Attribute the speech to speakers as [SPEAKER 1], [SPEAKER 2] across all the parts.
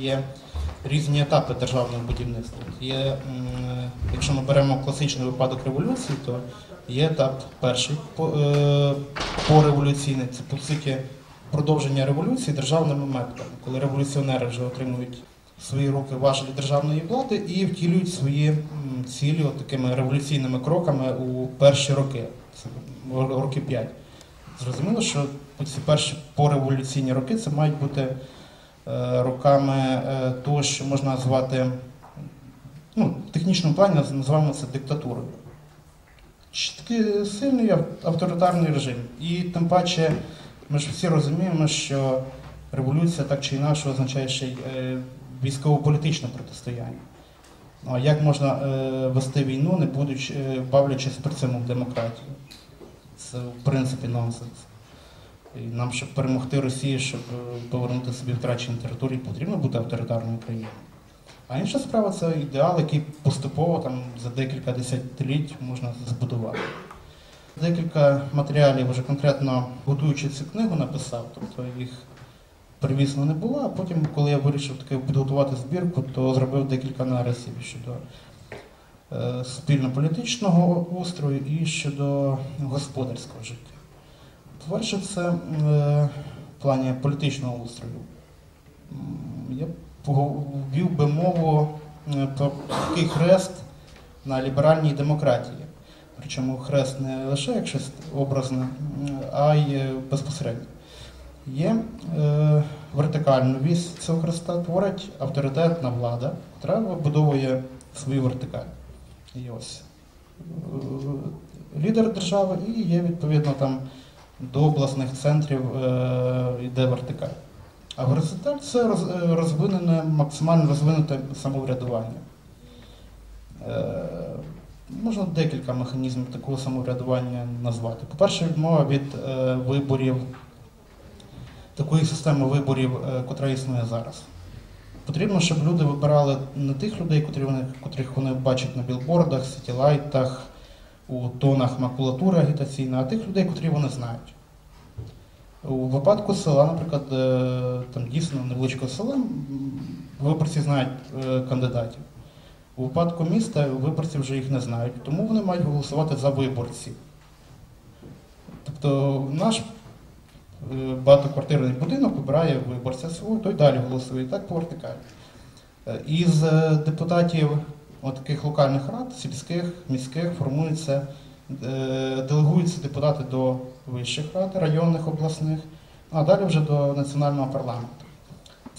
[SPEAKER 1] є різні етапи державного будівництва. Є, якщо ми беремо класичний випадок революції, то є етап перший е, пореволюційний. Це по суті продовження революції державними методами, коли революціонери вже отримують свої руки важелі державної влади і втілюють свої цілі от такими революційними кроками у перші роки, роки 5. Зрозуміло, що ці перші пореволюційні роки це мають бути роками е, того, що можна назвати ну, в технічному плані називаємо це диктатурою. Такий сильний авторитарний режим. І тим паче ми ж всі розуміємо, що революція так чи інакше означає ще й е, військово-політичне протистояння. Ну, а як можна е, вести війну, не будучи е, бавлячись при цьому в демократію? Це в принципі нонсенс. І нам, щоб перемогти Росію, щоб е, повернути собі втрачені території, потрібно бути авторитарною країною. А інша справа це ідеал, який поступово там, за декілька десятиліть можна збудувати. Декілька матеріалів вже конкретно готуючи цю книгу, написав, тобто їх привісно не було, а потім, коли я вирішив таки підготувати збірку, то зробив декілька нарисів щодо е, спільно-політичного устрою і щодо господарського життя. Перше, це в плані політичного устрою. Я ввів би мову е, про такий хрест на ліберальній демократії. Причому хрест не лише як щось образне, а й е, безпосередньо. Є е, вертикальну вісь цього хреста, творить авторитетна влада, яка вибудовує свою вертикаль. І ось е, лідер держави і є відповідно там до обласних центрів е, йде вертикаль. А горизонталь це е, розвинене, максимально розвинуте самоврядування. Е, можна декілька механізмів такого самоврядування назвати. По-перше, відмова від виборів, такої системи виборів, котра існує зараз. Потрібно, щоб люди вибирали не тих людей, котрих вони бачать на білбордах, сітілайтах, у тонах макулатури агітаційної, а тих людей, котрі вони знають. У випадку села, наприклад, е, там дійсно невеличкого села, виборці знають е, кандидатів. У випадку міста виборці вже їх не знають, тому вони мають голосувати за виборців. Тобто наш е, багатоквартирний будинок вибирає виборця свого, той далі голосує, і так по вертикалі. Із депутатів от таких локальних рад, сільських, міських, формуються, е, делегуються депутати до вищих рад, районних, обласних, а далі вже до національного парламенту.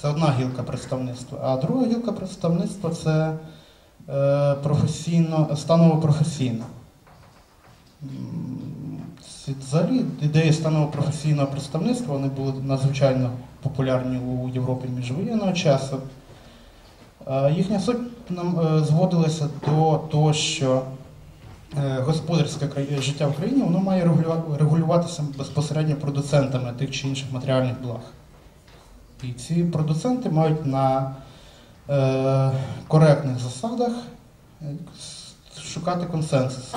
[SPEAKER 1] Це одна гілка представництва. А друга гілка представництва це е, професійно, станово професійна. Взагалі ідеї станово професійного представництва вони були надзвичайно популярні у Європі міжвоєнного часу. Е, Їхня суть нам е, зводилася до того, що е, господарське життя в країні воно має регулюватися безпосередньо продуцентами тих чи інших матеріальних благ. І ці продуценти мають на е, коректних засадах е, шукати консенсус.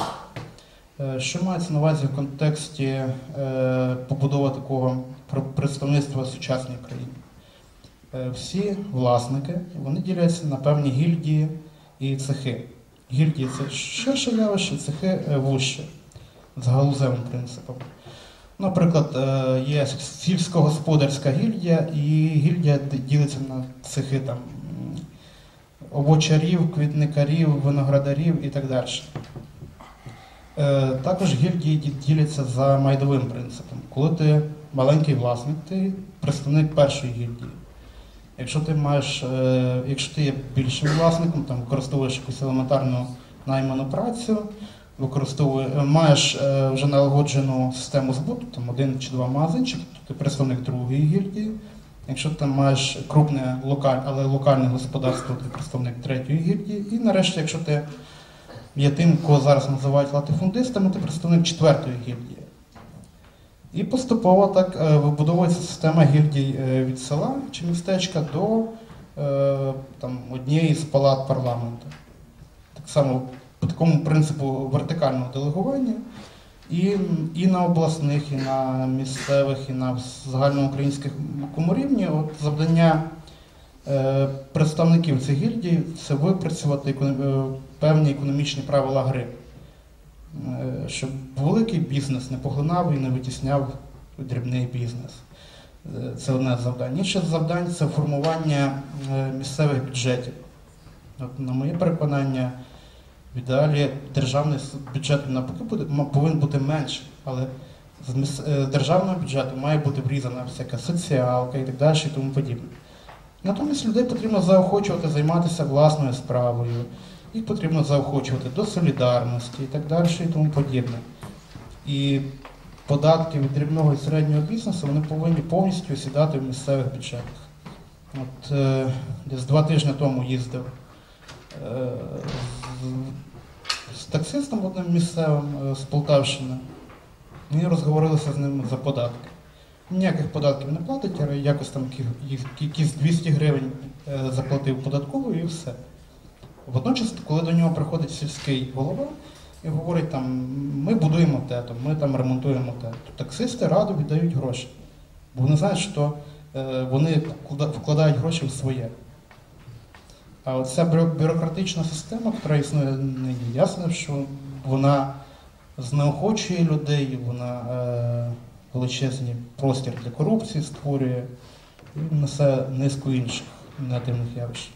[SPEAKER 1] Е, Що мається на увазі в контексті е, побудови такого представництва країні? Е, Всі власники вони діляться на певні гільдії і цехи. Гільдії це ширше явище, цехи е, вужче, з галузевим принципом. Наприклад, е, є сільськогосподарська гільдія, і гільдія ділиться на цехи там овочарів, квітникарів, виноградарів і так далі. Е, Також гільдії діляться за майдовим принципом. Коли ти маленький власник, ти представник першої гільдії. Якщо ти маєш, е, якщо ти є більшим власником, там використовуєш якусь елементарну найману працю, е, маєш е, вже налагоджену систему збуту, там один чи два магазинчики, то ти представник другої гільдії. Якщо ти маєш крупне локаль, але локальне господарство, ти представник третьої гільдії. І нарешті, якщо ти є тим, кого зараз називають латифундистами, ти представник четвертої гільдії. І поступово так е, вибудовується система гільдій е, від села чи містечка до е, там, однієї з палат парламенту. Так само по такому принципу вертикального делегування. І, і на обласних, і на місцевих, і на загальноукраїнському рівні от завдання е, представників цих гільдій це випрацювати економ- певні економічні правила гри, щоб великий бізнес не поглинав і не витісняв дрібний бізнес. Е, Це одне з завдань. Інше з завдань це формування е, місцевих бюджетів. От, на моє переконання, в ідеалі державний бюджет навпаки повинен бути менший, але з е, державного бюджету має бути врізана всяка соціалка і так далі і тому подібне. Натомість людей потрібно заохочувати займатися власною справою, їх потрібно заохочувати до солідарності і так далі і тому подібне. І податки від дрібного і середнього бізнесу вони повинні повністю сідати в місцевих бюджетах. От е, десь два тижні тому їздив е, з, з таксистом одним місцевим е, з Полтавщини. Ми розговорилися з ним за податки. Ніяких податків не платить, але якось там якісь 200 гривень заплатив податкову і все. Водночас, коли до нього приходить сільський голова і говорить, там, ми будуємо те, то, ми там ремонтуємо те, то таксисти радо віддають гроші. Бо вони знають, що е, вони вкладають гроші в своє. А оця бюрократична система, яка існує нині, ясно, що вона знеохочує людей, вона е, величезний простір для корупції створює і несе низку інших негативних явищ.